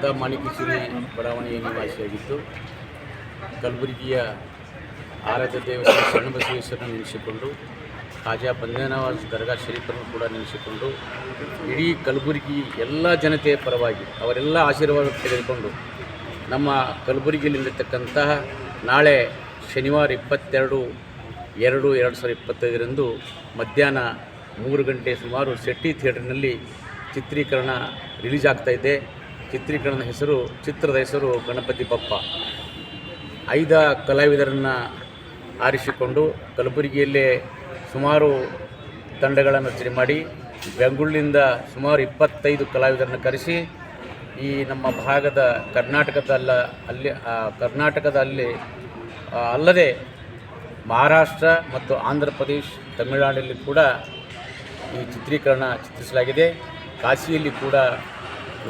ದತ್ತ ಮಾಣಿಕೇಶ್ವರಿ ಬಡಾವಣೆಯ ನಿವಾಸಿಯಾಗಿತ್ತು ಕಲಬುರಗಿಯ ಆರಾಧ್ಯ ದೇವಸ್ಥಾನ ಶ್ರೀ ಶರಣಬಸವೇಶ್ವರನ ನೆನೆಸಿಕೊಂಡು ಖಾಜಾ ಬಂದೇನವಾಜ್ ದರ್ಗಾ ಶರೀಫರನ್ನು ಕೂಡ ನೆನೆಸಿಕೊಂಡು, ಇಡೀ ಕಲಬುರಗಿ ಎಲ್ಲ ಜನತೆಯ ಪರವಾಗಿ ಅವರೆಲ್ಲ ಆಶೀರ್ವಾದ ತೆಗೆದುಕೊಂಡು ನಮ್ಮ ಕಲಬುರಗಿಯಲ್ಲಿರತಕ್ಕಂತಹ ನಾಳೆ ಶನಿವಾರ ಇಪ್ಪತ್ತೆರಡು, ಎರಡು ಎರಡು ಸಾವಿರದ ಇಪ್ಪತ್ತೈದರಂದು ಮಧ್ಯಾಹ್ನ ಮೂರು ಗಂಟೆ ಸುಮಾರು ಶೆಟ್ಟಿ ಥಿಯೇಟರ್ನಲ್ಲಿ ಚಿತ್ರೀಕರಣ ರಿಲೀಸ್ ಆಗ್ತಾಯಿದೆ ಚಿತ್ರೀಕರಣದ ಹೆಸರು, ಚಿತ್ರದ ಹೆಸರು ಗಣಪತಿ ಬಪ್ಪ. ಐದ ಕಲಾವಿದರನ್ನು ಆರಿಸಿಕೊಂಡು ಕಲಬುರಗಿಯಲ್ಲೇ ಸುಮಾರು ತಂಡಗಳನ್ನು ರಚನೆ ಮಾಡಿ, ಬೆಂಗಳೂರಿನಿಂದ ಸುಮಾರು ಇಪ್ಪತ್ತೈದು ಕಲಾವಿದರನ್ನು ಕರೆಸಿ, ಈ ನಮ್ಮ ಭಾಗದ ಕರ್ನಾಟಕದಲ್ಲ, ಅಲ್ಲಿ ಕರ್ನಾಟಕದ ಕರ್ನಾಟಕದಲ್ಲಿ ಅಲ್ಲದೆ ಮಹಾರಾಷ್ಟ್ರ ಮತ್ತು ಆಂಧ್ರ ಪ್ರದೇಶ್, ತಮಿಳುನಾಡಲ್ಲಿ ಕೂಡ ಈ ಚಿತ್ರೀಕರಣ ಚಿತ್ರಿಸಲಾಗಿದೆ. ಕಾಶಿಯಲ್ಲಿ ಕೂಡ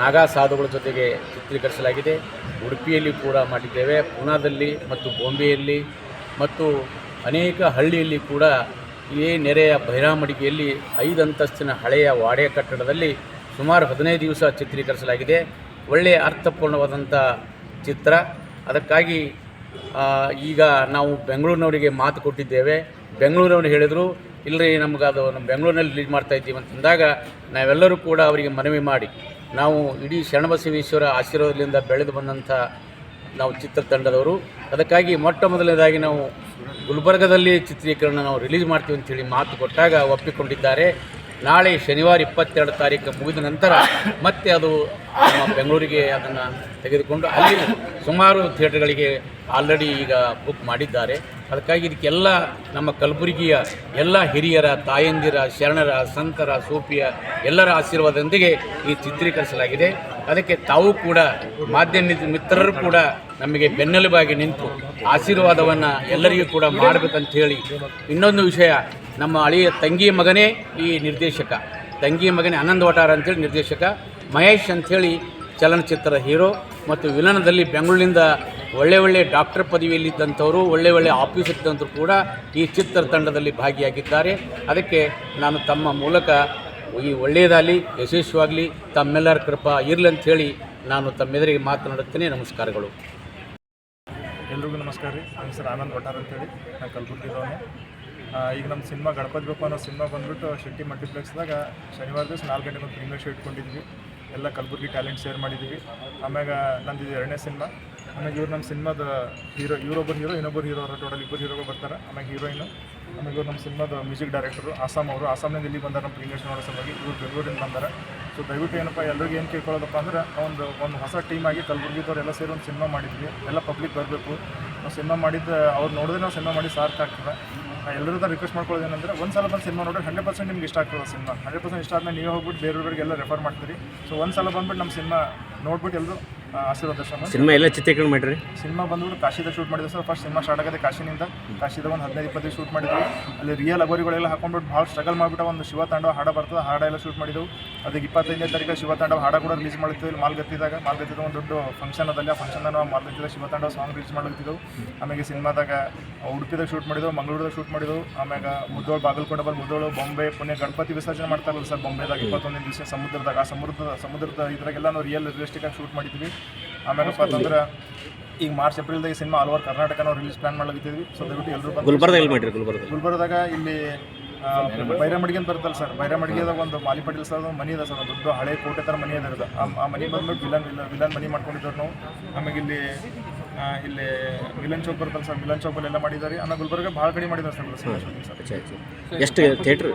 ನಾಗಾ ಸಾಧುಗಳ ಜೊತೆಗೆ ಚಿತ್ರೀಕರಿಸಲಾಗಿದೆ. ಉಡುಪಿಯಲ್ಲಿ ಕೂಡ ಮಾಡಿದ್ದೇವೆ. ಪುನಾದಲ್ಲಿ ಮತ್ತು ಬಾಂಬೆಯಲ್ಲಿ ಮತ್ತು ಅನೇಕ ಹಳ್ಳಿಯಲ್ಲಿ ಕೂಡ ಇದೇ ನೆರೆಯ ಬೈರಾಮಡಿಗೆಯಲ್ಲಿ ಐದು ಅಂತಸ್ತಿನ ಹಳೆಯ ವಾಡೆ ಕಟ್ಟಡದಲ್ಲಿ ಸುಮಾರು ಹದಿನೈದು ದಿವಸ ಚಿತ್ರೀಕರಿಸಲಾಗಿದೆ. ಒಳ್ಳೆಯ ಅರ್ಥಪೂರ್ಣವಾದಂಥ ಚಿತ್ರ. ಅದಕ್ಕಾಗಿ ಈಗ ನಾವು ಬೆಂಗಳೂರಿನವರಿಗೆ ಮಾತು ಕೊಟ್ಟಿದ್ದೇವೆ. ಬೆಂಗಳೂರಿನವರು ಹೇಳಿದರು ಇಲ್ಲರಿ ನಮ್ಗೆ ಅದು ನಮ್ಮ ಬೆಂಗಳೂರಿನಲ್ಲಿ ರಿಲೀಸ್ ಮಾಡ್ತಾ ಇದ್ದೀವಿ ಅಂತಂದಾಗ ನಾವೆಲ್ಲರೂ ಕೂಡ ಅವರಿಗೆ ಮನವಿ ಮಾಡಿ ನಾವು ಇಡೀ ಶರಣಬಸವೇಶ್ವರ ಆಶೀರ್ವಾದದಿಂದ ಬೆಳೆದು ಬಂದಂಥ ನಾವು ಚಿತ್ರತಂಡದವರು. ಅದಕ್ಕಾಗಿ ಮೊಟ್ಟ ಮೊದಲನೇದಾಗಿ ನಾವು ಗುಲ್ಬರ್ಗದಲ್ಲಿ ಚಿತ್ರೀಕರಣ ನಾವು ರಿಲೀಸ್ ಮಾಡ್ತೀವಿ ಅಂತೇಳಿ ಮಾತು ಕೊಟ್ಟಾಗ ಒಪ್ಪಿಕೊಂಡಿದ್ದಾರೆ. ನಾಳೆ ಶನಿವಾರ ಇಪ್ಪತ್ತೆರಡು ತಾರೀಕು ಮುಗಿದ ನಂತರ ಮತ್ತೆ ಅದು ನಮ್ಮ ಬೆಂಗಳೂರಿಗೆ ಅದನ್ನು ತೆಗೆದುಕೊಂಡು ಅಲ್ಲಿ ಸುಮಾರು ಥಿಯೇಟ್ರ್ಗಳಿಗೆ ಆಲ್ರೆಡಿ ಈಗ ಬುಕ್ ಮಾಡಿದ್ದಾರೆ. ಅದಕ್ಕಾಗಿ ಇದಕ್ಕೆಲ್ಲ ನಮ್ಮ ಕಲಬುರಗಿಯ ಎಲ್ಲ ಹಿರಿಯರ, ತಾಯಂದಿರ, ಶರಣರ, ಸಂತರ ಸೂಫಿಯ ಎಲ್ಲರ ಆಶೀರ್ವಾದದೊಂದಿಗೆ ಈ ಚಿತ್ರೀಕರಿಸಲಾಗಿದೆ. ಅದಕ್ಕೆ ತಾವು ಕೂಡ, ಮಾಧ್ಯಮ ಮಿತ್ರರು ಕೂಡ ನಮಗೆ ಬೆನ್ನೆಲುಬಾಗಿ ನಿಂತು ಆಶೀರ್ವಾದವನ್ನು ಎಲ್ಲರಿಗೂ ಕೂಡ ಮಾಡಬೇಕಂತ ಹೇಳಿ ಇನ್ನೊಂದು ವಿಷಯ ನಮ್ಮ ಅಳಿಯ ತಂಗಿಯ ಮಗನೇ ಈ ನಿರ್ದೇಶಕ. ತಂಗಿಯ ಮಗನೇ ಆನಂದ್ ವಟಾರ ಅಂತೇಳಿ ನಿರ್ದೇಶಕ. ಮಹೇಶ್ ಅಂಥೇಳಿ ಚಲನಚಿತ್ರದ ಹೀರೋ ಮತ್ತು ವಿಲನದಲ್ಲಿ ಬೆಂಗಳೂರಿನಿಂದ ಒಳ್ಳೆ ಒಳ್ಳೆ ಡಾಕ್ಟರ್ ಪದವಿಯಲ್ಲಿದ್ದಂಥವರು, ಒಳ್ಳೆ ಒಳ್ಳೆ ಆಫೀಸ್ ಇದ್ದಂಥವ್ರು ಕೂಡ ಈ ಚಿತ್ರತಂಡದಲ್ಲಿ ಭಾಗಿಯಾಗಿದ್ದಾರೆ. ಅದಕ್ಕೆ ನಾನು ತಮ್ಮ ಮೂಲಕ ಈ ಒಳ್ಳೆಯದಾಗಲಿ ಯಶಸ್ವಾಗಲಿ ತಮ್ಮೆಲ್ಲರ ಕೃಪಾ ಇರಲಿ ಅಂಥೇಳಿ ನಾನು ತಮ್ಮೆದುರಿಗೆ ಮಾತನಾಡುತ್ತೇನೆ ನಮಸ್ಕಾರಗಳು. ಎಲ್ರಿಗೂ ನಮಸ್ಕಾರ ರೀ. ನನ್ನ ಹೆಸರು ಆನಂದ್ ಭಟ್ಟಾರ್ ಅಂತೇಳಿ. ನಾನು ಕಲಬುರ್ಗಿದವನು ಈಗ ನಮ್ಮ ಸಿನಿಮಾ ಗಣಪತಿ ಬಪ್ಪ ಅನ್ನೋ ಸಿನಿಮಾ ಬಂದ್ಬಿಟ್ಟು ಶೆಟ್ಟಿ ಮಲ್ಟಿಪ್ಲೆಕ್ಸ್ದಾಗ ಶನಿವಾರ ದಿವಸ ನಾಲ್ಕು ಗಂಟೆ ಒಂದು ಪ್ರೀಮಿಯರ್ ಶೋ ಇಟ್ಕೊಂಡಿದ್ವಿ ಎಲ್ಲ ಕಲಬುರ್ಗಿ ಟ್ಯಾಲೆಂಟ್ ಶೇರ್ ಮಾಡಿದ್ವಿ ಆಮ್ಯಾಗ ನಂದು ಎರಡನೇ ಸಿನಿಮಾ. ಆಮೇಲೆ ಇವ್ರು ನಮ್ಮ ಸಿನಿಮಾದ ಹೀರೋ ಇವರೊಬ್ಬರು ಹೀರೋ, ಇನ್ನೊಬ್ಬರು ಹೀರೋ ಅವರ ಟೋಟಲ್ ಇಬ್ಬರು ಹೀರೋಗಳು ಬರ್ತಾರೆ. ಆಮೇಲೆ ಹೀರೋಯಿನ್. ಆಮೇಲೆ ಇವ್ರು ನಮ್ಮ ಸಿನಿಮಾದ ಮ್ಯೂಸಿಕ್ ಡೈರೆಕ್ಟರು ಆಸಾಮ್ ಅವರು. ಆಸಾಮ್ನಿಂದ ಇಲ್ಲಿ ಬಂದಾರ ನಮ್ಮ ಪ್ರೀಮಿಯರ್ ಶೋ ನೋಡೋ ಸಲುವಾಗಿ. ಇವ್ರು ಬೆಂಗಳೂರಿಂದ ಬಂದಾರೆ. ಸೊ ದಯವಿಟ್ಟು ಏನಪ್ಪ ಎಲ್ಲರಿಗೂ ಏನು ಕೇಳ್ಕೊಳ್ಳೋದಪ್ಪ ಅಂದ್ರೆ ಒಂದು ಒಂದು ಹೊಸ ಟೀಮ್ ಆಗಿ ಕಲಬುರ್ಗಿದವ್ರು ಎಲ್ಲ ಸೇರಿ ಒಂದು ಸಿನಿಮಾ ಮಾಡಿದ್ವಿ. ಎಲ್ಲ ಪಬ್ಲಿಕ್ ಬರಬೇಕು. ನಾವು ಸಿನಿಮಾ ಮಾಡಿದ್ದು, ಅವ್ರು ನೋಡಿದ್ರೆ ನಾವು ಸಿನಿಮಾ ಮಾಡಿ ಸಾರ್ಥ ಆಗ್ತದೆ. ಎಲ್ಲರೂ ರಿಕ್ವೆಸ್ಟ್ ಮಾಡ್ಕೊಳ್ಳೋದು ಏನಂದ್ರೆ, ಒಂದು ಸಲ ಬಂದು ಸಿನಿಮಾ ನೋಡಿ ಹಂಡ್ರೆಡ್ ಪರ್ಸೆಂಟ್ ನಿಮ್ಗೆ ಇಷ್ಟ ಆಗ್ತದೆ ಸಿನಿಮಾ ಹಂಡ್ರೆಡ್ ಪರ್ಸೆಂಟ್ ಇಷ್ಟ ಆದಮೇಲೆ ನೀವು ಹೋಗ್ಬಿಟ್ಟು ಬೇರೆಯವ್ರಿಗೆಲ್ಲ ರೆಫರ್ ಮಾಡ್ತೀರಿ. ಸೊ ಒಂದು ಸಲ ಬಂದ್ಬಿಟ್ಟು ನಮ್ಮ ಸಿನಿಮಾ ನೋಡ್ಬಿಟ್ಟು ಎಲ್ಲರೂ ಆಶೀರ್ವಾದ ದರ್ಶನ ಮಾಡಿ. ಸಿನಿಮಾ ಎಲ್ಲ ಚಿತ್ರೀಕರಣ ಮಾಡಿರಿ? ಸಿನಿಮಾ ಬಂದ್ಬಿಟ್ಟು ಕಾಶಿದಾಗ ಶೂಟ್ ಮಾಡಿದ್ವಿ ಸರ್. ಫಸ್ಟ್ ಸಿನಿಮಾ ಸ್ಟಾರ್ಟ್ ಆಗಿದೆ ಕಾಶಿನಿಂದ. ಕಾಶಿದ ಒಂದು ಹದಿನೈದು ಇಪ್ಪತ್ತು ಶೂಟ್ ಮಾಡಿದ್ವಿ. ಅಲ್ಲಿ ರಿಯಲ್ ಅಗೋರಿಗಳೆಲ್ಲ ಹಾಕೊಂಡ್ಬಿಟ್ಟು ಭಾಳ ಸ್ಟ್ರಗಲ್ ಮಾಡಿಬಿಟ್ಟು ಒಂದು ಶಿವ ತಾಂಡವ ಹಾಡ ಬರ್ತದೆ ಹಾಡ ಎಲ್ಲ ಶೂಟ್ ಮಾಡಿದೆವು. ಅದಕ್ಕೆ ಇಪ್ಪತ್ತೈದನೇ ತಾರೀಕು ಶಿವ ತಾಂಡವ ಹಾಡ ಕೂಡ ರಿಲೀಸ್ ಮಾಡ್ತೀವಿ ಇಲ್ಲಿ ಮಾಲ್ಗತ್ತಿದಾಗ ಮಾಲ್ಗತ್ತಿದ ಒಂದು ದೊಡ್ಡ ಫಂಕ್ಷನ್ ಅದಲ್ಲಿ ಆ ಫಂಕ್ಷನ್ ನಾವು ಮಾಲ್ಗತ್ತಿದ ಶಿವ ತಾಂಡವ ಸಾಂಗ್ ರಿಲೀಸ್ ಮಾಡ್ತಿದ್ದೆವು. ಆಮೇಲೆ ಸಿನಿಮಾದಾಗ ಉಡುಪಿದಾಗ ಶೂಟ್ ಮಾಡಿದ್ರು ಮಂಗಳೂರದಾಗ ಶೂಟ್ ಮಾಡಿದ್ರು ಆಮೇಲೆ ಮುದ್ದೋಳು ಬಾಗಲಕೋಟೆ ಬಲ್ಲಿ ಮುದ್ದೋಳು ಬೊಂಬೆ ಪುಣೆ ಗಣಪತಿ ವಿಸರ್ಜನೆ ಮಾಡ್ತಾರಲ್ಲ ಸರ್ ಬೊಂಬೆದಾಗ ಇಪ್ಪತ್ತೊಂದನೇ ದಿವಸ ಸಮುದ್ರದಾಗ. ಆ ಸಮುದ್ರದ ಸಮುದ್ರದ ಇದ್ರಾಗೆಲ್ಲ ನಾವು ರಿಯಲ್ ರಿಯಲಿಸ್ಟಿಕ್ ಆಗಿ ಶೂಟ್ ಮಾಡಿದ್ವಿ. ಆಮೇಲಪ್ಪ ಅಂತಂದ್ರೆ ಈಗ ಮಾರ್ಚ್ ಏಪ್ರಿಲ್ದಾಗ ಸಿನಿಮಾ ಆಲ್ ಓವರ್ ಕರ್ನಾಟಕ ನಾವು ರಿಲೀಸ್ ಪ್ಲಾನ್ ಮಾಡ್ಲಿದ್ದೀವಿ ಸೊ ದಯವಿಟ್ಟು ಎಲ್ಲರೂ ಬಂದು ಗುಲ್ಬರ್ಗ ಎಲ್ಲಿ ಮಾಡಿರಿ ಗುಲ್ಬರ್ಗ? ಗುಲ್ಬರ್ಗದಾಗ ಇಲ್ಲಿ ಬೈರಮಡಿಗೆ ಅಂತ ಬರುತ್ತಲ್ಲ ಸರ್ ಬೈರಮಡಿಗೆದಾಗ ಒಂದು ಮಾಲಿ ಪಾಟೀಲ್ ಸರ್ ಒಂದು ಮನಿ ಇದೆ ಸರ್ ಒಂದು ದೊಡ್ಡ ಹಳೆ ಕೋಟೆ ಥರ ಮನಿ ಅದ ಆ ಆ ಮನಿ ಬಂದ್ಬಿಟ್ಟು ವಿಲನ್ ವಿಲನ್ ಮನಿ ಮಾಡ್ಕೊಂಡಿದ್ದವ್ರು ನಾವು. ಆಮೇಲೆ ಇಲ್ಲಿ ಇಲ್ಲಿ ವಿಲನ್ ಚೌಕ್ ಬರ್ತಲ್ಲ ಸರ್ ವಿಲನ್ ಚೌಕಲ್ಲಿ ಎಲ್ಲ ಮಾಡಿದ್ದಾರೆ. ಆಮೇಲೆ ಗುಲ್ಬರ್ಗ ಭಾಳ ಕಡಿಮೆ ಮಾಡಿದ್ದಾರೆ ಸರ್ ಎಷ್ಟು ಥಿಯೇಟ್ರ್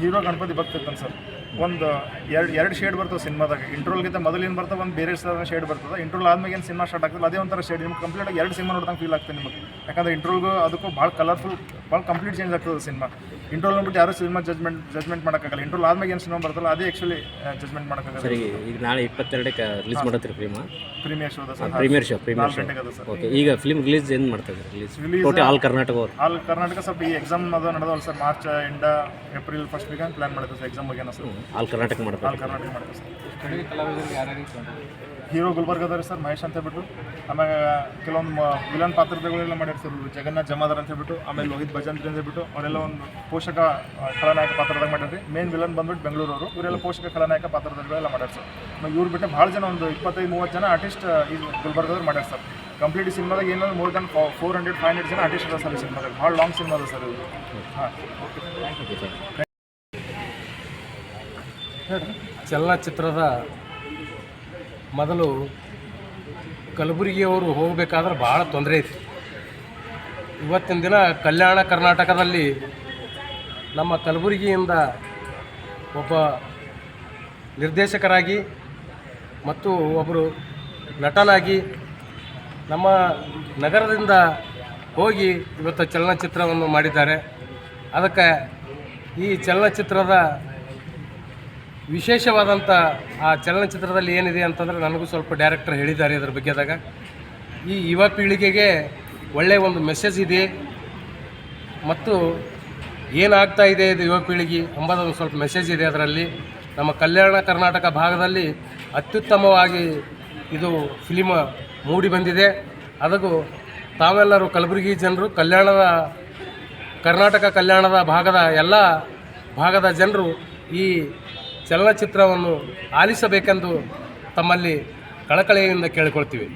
ಹೀರೋ ಗಣಪತಿ ಬರ್ತಿರ್ತಾನೆ ಸರ್. ಒಂದು ಎರಡು ಎರಡು ಶೇಡ್ ಬರ್ತದೆ ಸಿನಿಮಾದಾಗ. ಇಂಟ್ರೋಲ್ಗಿಂತ ಮೊದಲು ಏನು ಬರ್ತವೆ ಒಂದು ಬೇರೆ ಶೇಡ್ ಬರ್ತದೆ. ಇಂಟ್ರೋಲ್ ಆದ್ಮೇಲೆ ಏನು ಸಿನಿಮಾ ಸ್ಟಾರ್ಟ್ ಆಗ್ತದೆ? ಅದೇ ಒಂಥರ ಶೇಡ್ ನಿಮ್ಗೆ ಕಂಪ್ಲೀಟ್ ಎರಡು ಸಿನಿಮಾ ನೋಡ್ದಂಗೆ ಫೀಲ್ ಆಗ್ತದೆ ನಿಮಗೆ. ಯಾಕಂದ್ರೆ ಇಂಟ್ರೋಲ್ಗೂ ಅದಕ್ಕೂ ಭಾಳ ಕಲರ್ಫುಲ್ ಭಾಳ ಕಂಪ್ಲೀಟ್ ಚೇಂಜ್ ಆಗ್ತದೆ ಸಿನಿಮಾ. ಇಂಟ್ರೋಲ್ ನೋಡ್ಬಿಟ್ಟು ಯಾರು ಸಿನಿಮಾ ಜಜ್ಮೆಂಟ್ ಜಜ್ಮೆಂಟ್ ಮಾಡೋಕ್ಕಾಗಲ್ಲ. ಇಂಟ್ರೋಲ್ ಆದ್ಮೇಲೆ ಏನು ಸಿನಿಮಾ ಬರ್ತಲ್ಲ ಅದೇ ಆ್ಯಕ್ಚುಲಿ ಜಜ್ಮೆಂಟ್ ಮಾಡೋಕ್ಕಾಗಲ್ಲ. ಸರಿ ಈಗ ನಾಳೆ ಇಪ್ಪತ್ತೆರಡಕ್ಕೆ release ಮಾಡತ್ತೀರಿ film premiere show sir. Premiere show premiere show ಗಂಟೆಗೆ ಅದು ಸರ್. ಓಕೆ ಈಗ ಫಿಲ್ಮ್ ರಿಲೀಸ್ ಏನು ಮಾಡ್ತಾ ಇದ್ದಾರೆ? ರಿಲೀಸ್ ಟೋಟಲ್ ಆಲ್ ಕರ್ನಾಟಕ ಅವ್ರು. ಅಲ್ಲಿ ಕರ್ನಾಟಕ ಸ್ವಲ್ಪ ಈ ಎಕ್ಸಾಮ್ ಅದು ನಡೆದವಲ್ಲ ಸರ್. ಮಾರ್ಚ್ ಎಂಡ ಏಪ್ರಿಲ್ ಫಸ್ಟ್ ವೀಕ್ ಪ್ಲಾನ್ ಮಾಡ್ತೀವಿ ಸರ್? ಎಕ್ಸಾಮ್ ಬಗ್ಗೆ ಸರ್. ಆಲ್ ಕರ್ನಾಟಕ ಮಾಡ್ತಾರೆ ಆಲ್ ಕರ್ನಾಟಕ ಮಾಡ್ತೀವಿ ಸರ್. ಕಲಾವಿದರು ಯಾರ್ಯಾರಿಗೆ ಹೀರೋ ಗುಲ್ಬರ್ಗದವ್ರಿ ಸರ್, ಮಹೇಶ್ ಅಂತ ಹೇಳ್ಬಿಟ್ಟು. ಆಮೇಲೆ ಕೆಲವೊಂದು ವಿಲನ್ ಪಾತ್ರಗಳೆಲ್ಲ ಮಾಡ್ಯಾರ ಸರ್ ಜಗನ್ನಾಥ್ ಜಮಾದಾರ್ ಅಂತ ಹೇಳ್ಬಿಟ್ಟು, ಆಮೇಲೆ ಲೋಹಿತ್ ಭಜಂತ್ರಿ ಅಂತ ಹೇಳ್ಬಿಟ್ಟು, ಅವರೆಲ್ಲ ಒಂದು ಪೋಷಕ ಖಳನಾಯಕ ಪಾತ್ರದಾಗ ಮಾಡ್ಯಾರ ಮೇನ್ ವಿಲನ್ ಬಂದ್ಬಿಟ್ಟು ಬೆಂಗಳೂರವರು. ಇವರೆಲ್ಲ ಪೋಷಕ, ಖಳನಾಯಕ ಪಾತ್ರದಗಳೆಲ್ಲ ಮಾಡ್ಯಾರ ಸರ್. ಇವ್ರು ಬಿಟ್ಟು ಭಾಳ ಜನ ಒಂದು ಇಪ್ಪತ್ತೈದು ಮೂವತ್ತು ಜನ ಆರ್ಟಿಸ್ಟ್ ಈ ಗುಲ್ಬರ್ಗದವ್ರು ಮಾಡ್ಯಾರ ಸರ್. ಕಂಪ್ಲೀಟ್ ಸಿನಿಮಾದಾಗ ಏನಾದ್ರು more than four hundred five hundred ಜನ ಆರ್ಟಿಸ್ಟ್ ಅದ ಸರ್ ಸಿನಿಮಾದಾಗ. ಭಾಳ ಲಾಂಗ್ ಸಿನಿಮಾ ಅದ ಸರ್ ಇದು ಹಾಂ. ಚಲನಚಿತ್ರದ ಮೊದಲು ಕಲಬುರಗಿಯವರು ಹೋಗಬೇಕಾದ್ರೆ ಭಾಳ ತೊಂದರೆ ಐತಿ. ಇವತ್ತಿನ ದಿನ ಕಲ್ಯಾಣ ಕರ್ನಾಟಕದಲ್ಲಿ ನಮ್ಮ ಕಲಬುರಗಿಯಿಂದ ಒಬ್ಬ ನಿರ್ದೇಶಕರಾಗಿ ಮತ್ತು ಒಬ್ಬರು ನಟನಾಗಿ ನಮ್ಮ ನಗರದಿಂದ ಹೋಗಿ ಇವತ್ತು ಚಲನಚಿತ್ರವನ್ನು ಮಾಡಿದ್ದಾರೆ. ಅದಕ್ಕೆ ಈ ಚಲನಚಿತ್ರದ ವಿಶೇಷವಾದಂಥ ಆ ಚಲನಚಿತ್ರದಲ್ಲಿ ಏನಿದೆ ಅಂತಂದರೆ ನನಗೂ ಸ್ವಲ್ಪ ಡೈರೆಕ್ಟರ್ ಹೇಳಿದ್ದಾರೆ ಬಗ್ಗೆ ಬಗ್ಗೆದಾಗ ಈ ಯುವ ಪೀಳಿಗೆಗೆ ಒಳ್ಳೆಯ ಒಂದು ಮೆಸೇಜ್ ಇದೆ. ಮತ್ತು ಏನಾಗ್ತಾ ಇದೆ ಇದು ಯುವ ಪೀಳಿಗೆ ಒಂದು ಸ್ವಲ್ಪ ಮೆಸೇಜ್ ಇದೆ ಅದರಲ್ಲಿ. ನಮ್ಮ ಕಲ್ಯಾಣ ಕರ್ನಾಟಕ ಭಾಗದಲ್ಲಿ ಅತ್ಯುತ್ತಮವಾಗಿ ಇದು ಫಿಲಿಮ್ ಮೂಡಿ ಬಂದಿದೆ. ಅದಕ್ಕೂ ತಾವೆಲ್ಲರೂ ಕಲಬುರಗಿ ಜನರು, ಕಲ್ಯಾಣದ, ಕರ್ನಾಟಕ ಕಲ್ಯಾಣದ ಭಾಗದ ಎಲ್ಲ ಭಾಗದ ಜನರು ಈ ಚಲನಚಿತ್ರವನ್ನು ಆಲಿಸಬೇಕೆಂದು ತಮ್ಮಲ್ಲಿ ಕಳಕಳಿಯಿಂದ ಕೇಳಿಕೊಳ್ತೀವಿ.